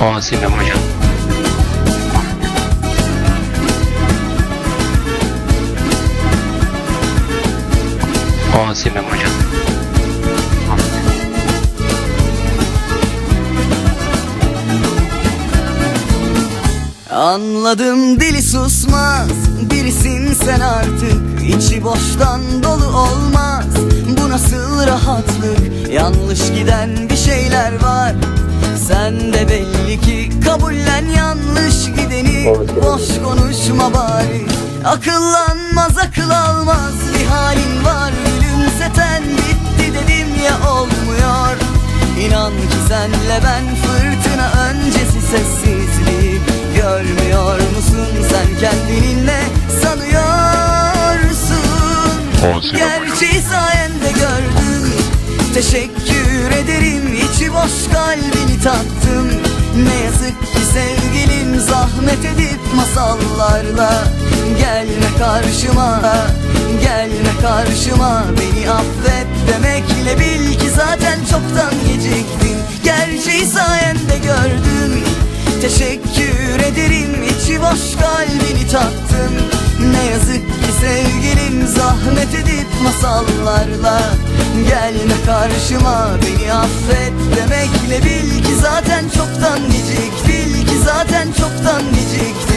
Asimem hocam. Asimem hocam. Anladım dili susmaz. Birisin sen artık. İçi boştan dolu olmaz. Bu nasıl rahatlık? Yanlış giden bir şeyler var Sen de belli ki kabullen yanlış gideni. Boş konuşma bari. Akıllanmaz akıl almaz. Bir halin var Gülümseten bitti dedim ya olmuyor. İnan ki senle ben fırtına öncesi sessizliği Görmüyor musun? Sen kendini ne sanıyorsun Gerçeği sayende gördüm. Teşekkür boş kalbini tattım Ne yazık ki sevgilim zahmet edip masallarla Gelme karşıma, gelme karşıma. Beni affet demekle bil ki zaten çoktan geciktin Gerçeği sayende gördüm. Teşekkür ederim içi boş kalbini tattım Ne yazık ki sevgilim zahmet edip masallarla Gelme karşıma. Beni affet demekle bil ki zaten çoktan gecik. Bil ki zaten çoktan geciktim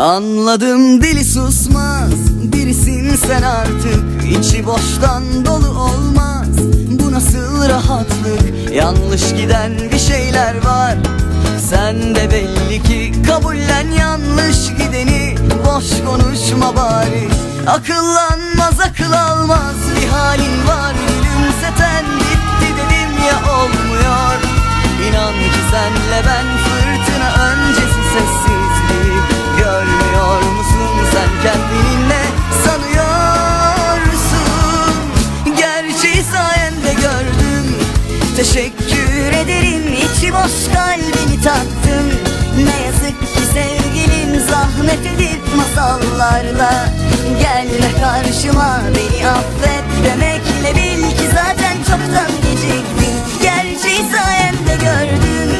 Anladım dili Birisin sen artık içi boştan dolu olmaz. Bu nasıl rahatlık? Yanlış giden bir şeyler var. Sen de belli ki kabullen yanlış gideni. Boş konuşma bari. Akıllanmaz akıl almaz. Bir halin var Gülümseten gitti dedim ya olmuyor Teşekkür ederim içi boş kalbini tattım Ne yazık ki sevgilim zahmet edip masallarla Gelme karşıma. Beni affet demekle bil ki zaten çoktan geciktin. Gerçeği sayende gördüm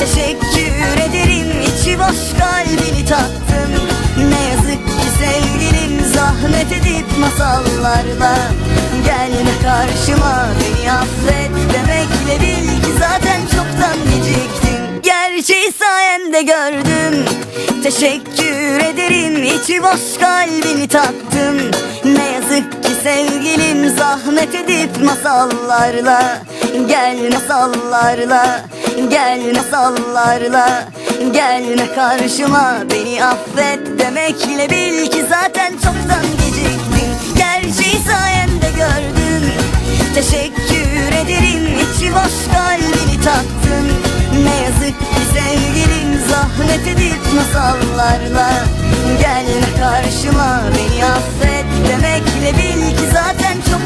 Teşekkür ederim içi boş kalbini tattım Ne yazık ki sevgilim zahmet edip masallarla Gelme karşıma. Beni affet sayende gördüm. Teşekkür ederim içi boş kalbini tattım Ne yazık ki sevgilim zahmet edip masallarla Gel masallarla Gel masallarla Gelme karşıma beni affet demekle bil ki zaten çoktan geciktin Gerçeği sayende gördüm. Teşekkür ederim içi boş kalbini tattım zahmet edip masallarla Gelme karşıma beni affet demekle bil ki zaten geciktin